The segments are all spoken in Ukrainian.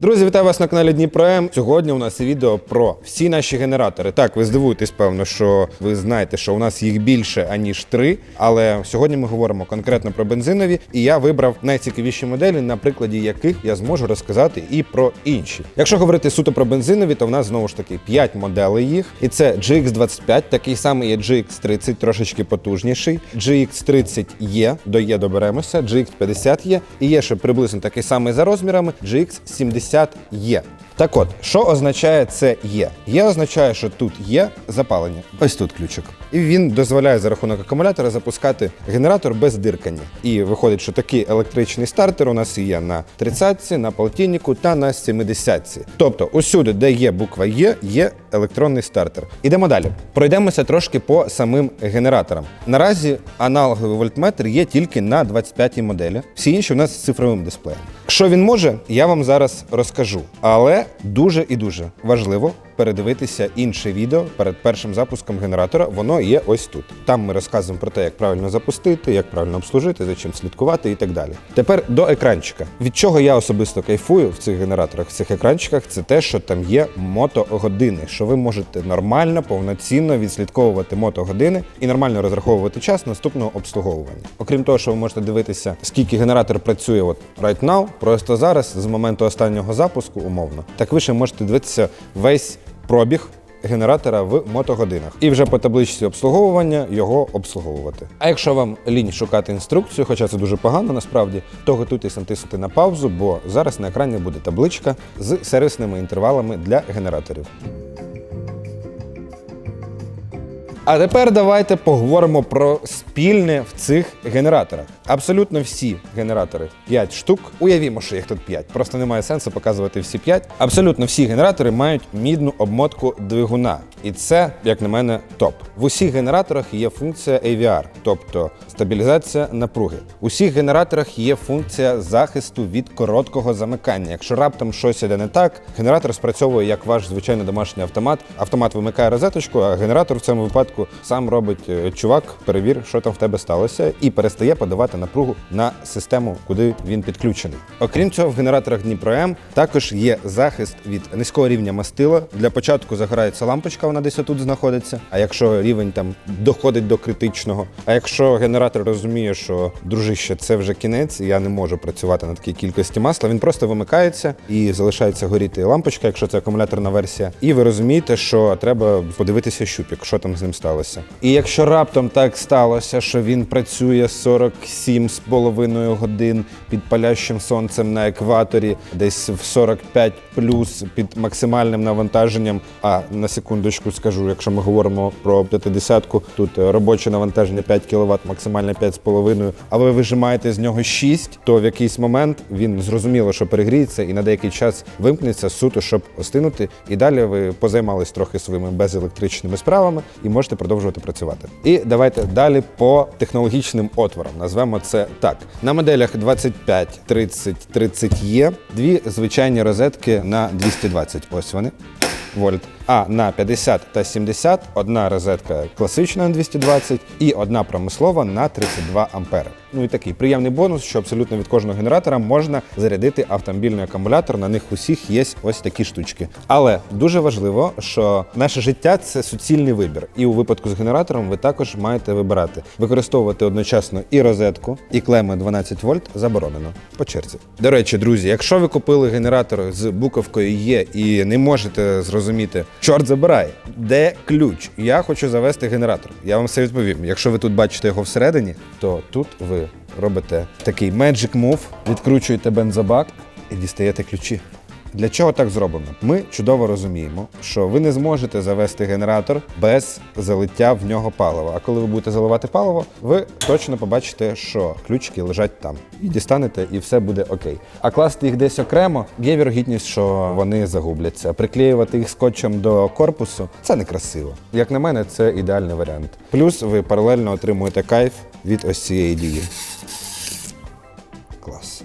Друзі, вітаю вас на каналі Дніпром. Сьогодні у нас відео про всі наші генератори. Так, ви здивуєтесь, певно, що ви знаєте, що у нас їх більше аніж три. Але сьогодні ми говоримо конкретно про бензинові, і я вибрав найцікавіші моделі, на прикладі яких я зможу розказати і про інші. Якщо говорити суто про бензинові, то в нас знову ж таки 5 моделей їх. І це GX25, такий самий є GX30, трошечки потужніший. GX30 є, до є доберемося, GX50 є, і є ще приблизно такий самий за розмірами GX70 є. Так от, що означає це є? Є означає, що тут є запалення. Ось тут ключик. І він дозволяє за рахунок акумулятора запускати генератор без диркання. І виходить, що такий електричний стартер у нас є на 30-ці, на полтиннику та на 70-ці. Тобто, усюди, де є буква Є, є електронний стартер. Ідемо далі. Пройдемося трошки по самим генераторам. Наразі аналоговий вольтметр є тільки на 25-й моделі. Всі інші у нас з цифровим дисплеєм. Що він може, я вам зараз розкажу. Але дуже і дуже важливо передивитися інше відео перед першим запуском генератора. Воно є ось тут. Там ми розказуємо про те, як правильно запустити, як правильно обслужити, за чим слідкувати і так далі. Тепер до екранчика. Від чого я особисто кайфую в цих генераторах, в цих екранчиках, це те, що там є мотогодини, що ви можете нормально, повноцінно відслідковувати мотогодини і нормально розраховувати час наступного обслуговування. Окрім того, що ви можете дивитися, скільки генератор працює от right now, просто зараз, з моменту останнього запуску, умовно, так ви ще можете дивитися весь пробіг. Генератора в мотогодинах і вже по табличці обслуговування його обслуговувати. А якщо вам лінь шукати інструкцію, хоча це дуже погано насправді, то готуйтесь натиснути на паузу, бо зараз на екрані буде табличка з сервісними інтервалами для генераторів. А тепер давайте поговоримо про спільне в цих генераторах. Абсолютно всі генератори 5 штук. Уявімо, що їх тут 5. Просто немає сенсу показувати всі 5. Абсолютно всі генератори мають мідну обмотку двигуна. І це, як на мене, топ. В усіх генераторах є функція AVR, тобто стабілізація напруги. У всіх генераторах є функція захисту від короткого замикання. Якщо раптом щось іде не так, генератор спрацьовує як ваш звичайний домашній автомат. Автомат вимикає розеточку, а генератор в цьому випадку сам робить е, чувак, перевір, що там в тебе сталося, і перестає подавати напругу на систему, куди він підключений. Окрім цього, в генераторах Дніпро М також є захист від низького рівня мастила. Для початку загорається лампочка, вона десь отут знаходиться. А якщо рівень там доходить до критичного, а якщо генератор розуміє, що дружище, це вже кінець, і я не можу працювати на такій кількості масла, він просто вимикається і залишається горіти лампочка, якщо це акумуляторна версія. І ви розумієте, що треба подивитися щупік, що там з ним сталося. І якщо раптом так сталося, що він працює 47,5 годин під палящим сонцем на екваторі, десь в 45 плюс під максимальним навантаженням. А на секундочку скажу, якщо ми говоримо про 50-ку, тут е, робоче навантаження 5 кВт, максимальне 5,5, а ви вижимаєте з нього 6, то в якийсь момент він зрозуміло, що перегріється і на деякий час вимкнеться суто, щоб остинути. І далі ви позаймались трохи своїми безелектричними справами і можете продовжувати працювати. І давайте далі по технологічним отворам. Назвемо це так. На моделях 25, 30, 30 є дві звичайні розетки на 220. Ось вони. Вольт. А на 50 та 70 одна розетка класична на 220 і одна промислова на 32 ампери. Ну і такий приємний бонус, що абсолютно від кожного генератора можна зарядити автомобільний акумулятор. На них усіх є ось такі штучки. Але дуже важливо, що наше життя це суцільний вибір. І у випадку з генератором ви також маєте вибирати використовувати одночасно і розетку, і клеми 12 вольт заборонено по черзі. До речі, друзі, якщо ви купили генератор з буковкою Є і не можете зрозуміти, чорт забирай, де ключ? Я хочу завести генератор. Я вам все відповім. Якщо ви тут бачите його всередині, то тут ви робите такий magic move, відкручуєте бензобак і дістаєте ключі. Для чого так зроблено? Ми чудово розуміємо, що ви не зможете завести генератор без залиття в нього палива. А коли ви будете заливати паливо, ви точно побачите, що ключики лежать там. І дістанете, і все буде окей. А класти їх десь окремо, є вірогідність, що вони загубляться. Приклеювати їх скотчем до корпусу це некрасиво. Як на мене, це ідеальний варіант. Плюс ви паралельно отримуєте кайф від ось цієї дії. Клас.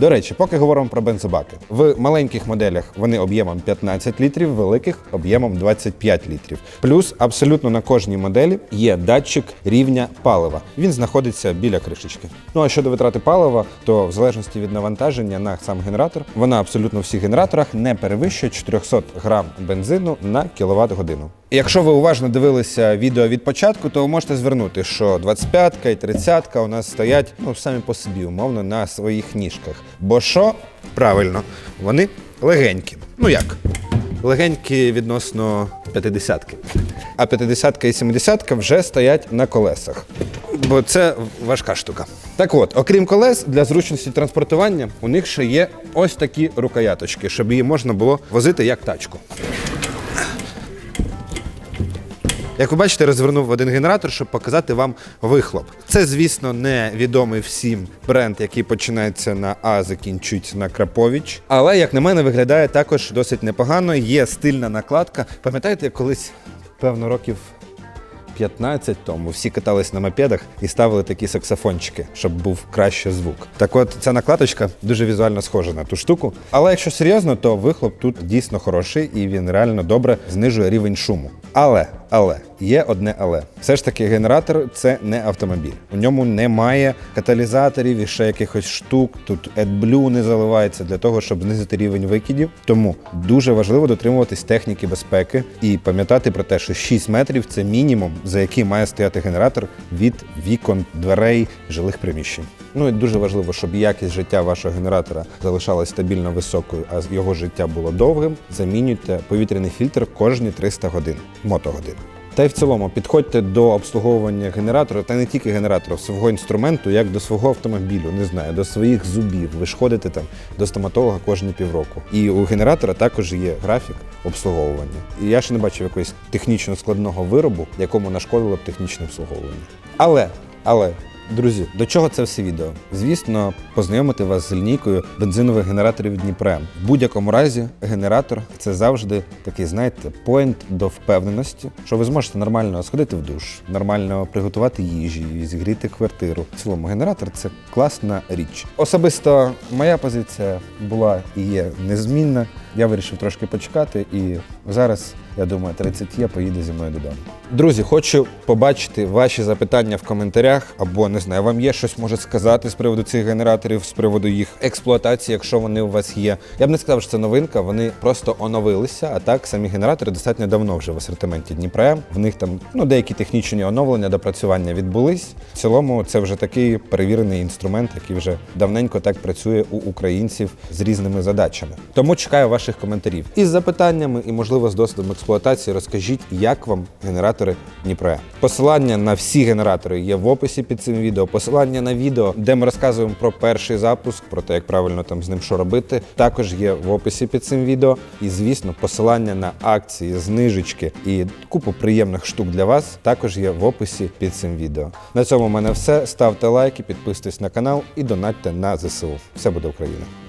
До речі, поки говоримо про бензобаки. В маленьких моделях вони об'ємом 15 літрів, великих об'ємом 25 літрів. Плюс абсолютно на кожній моделі є датчик рівня палива. Він знаходиться біля кришечки. Ну а щодо витрати палива, то в залежності від навантаження на сам генератор, вона абсолютно всіх генераторах не перевищує 400 грам бензину на кіловат годину. Якщо ви уважно дивилися відео від початку, то ви можете звернути, що 25-ка і 30-ка у нас стоять ну самі по собі, умовно, на своїх ніжках. Бо що правильно, вони легенькі. Ну як? Легенькі відносно 50-ки. А 50-ка і 70-ка вже стоять на колесах. Бо це важка штука. Так от, окрім колес, для зручності транспортування у них ще є ось такі рукояточки, щоб її можна було возити як тачку. Як ви бачите, розвернув один генератор, щоб показати вам вихлоп. Це, звісно, не відомий всім бренд, який починається на А, закінчується на Краповіч. Але, як на мене, виглядає також досить непогано. Є стильна накладка. Пам'ятаєте, колись, певно, років 15 тому всі катались на мопедах і ставили такі саксофончики, щоб був краще звук. Так от ця накладочка дуже візуально схожа на ту штуку. Але якщо серйозно, то вихлоп тут дійсно хороший і він реально добре знижує рівень шуму. Але, але є одне але. Все ж таки, генератор це не автомобіль. У ньому немає каталізаторів і ще якихось штук. Тут AdBlue не заливається для того, щоб знизити рівень викидів. Тому дуже важливо дотримуватись техніки безпеки і пам'ятати про те, що 6 метрів це мінімум, за який має стояти генератор від вікон, дверей, жилих приміщень. Ну і дуже важливо, щоб якість життя вашого генератора залишалась стабільно високою, а його життя було довгим. Замінюйте повітряний фільтр кожні 300 годин, мотогодин. Та й в цілому підходьте до обслуговування генератора, та не тільки генератора, свого інструменту, як до свого автомобілю, не знаю, до своїх зубів. Ви ж ходите там до стоматолога кожні півроку. І у генератора також є графік обслуговування. І я ще не бачив якогось технічно складного виробу, якому нашкодило б технічне обслуговування. Але, але. Друзі, до чого це все відео? Звісно, познайомити вас з лінійкою бензинових генераторів Дніпрем. В будь-якому разі, генератор це завжди такий, знаєте, поінт до впевненості, що ви зможете нормально сходити в душ, нормально приготувати їжі, зігріти квартиру. В цілому генератор це класна річ. Особисто моя позиція була і є незмінна. Я вирішив трошки почекати, і зараз я думаю, 30 є, поїде зі мною додому. Друзі, хочу побачити ваші запитання в коментарях, або не знаю, вам є щось може сказати з приводу цих генераторів, з приводу їх експлуатації, якщо вони у вас є. Я б не сказав, що це новинка, вони просто оновилися. А так самі генератори достатньо давно вже в асортименті Дніпра. В них там ну деякі технічні оновлення, допрацювання відбулись. В цілому, це вже такий перевірений інструмент, який вже давненько так працює у українців з різними задачами. Тому чекаю ваших коментарів із запитаннями і, можливо, з досвідом експлуатації. Розкажіть, як вам генератори Дніпра. Посилання на всі генератори є в описі під цим відео. Посилання на відео, де ми розказуємо про перший запуск, про те, як правильно там з ним що робити, також є в описі під цим відео. І звісно, посилання на акції, знижечки і купу приємних штук для вас також є в описі під цим відео. На цьому в мене все. Ставте лайки, підписуйтесь на канал і донатьте на ЗСУ. Все буде Україна!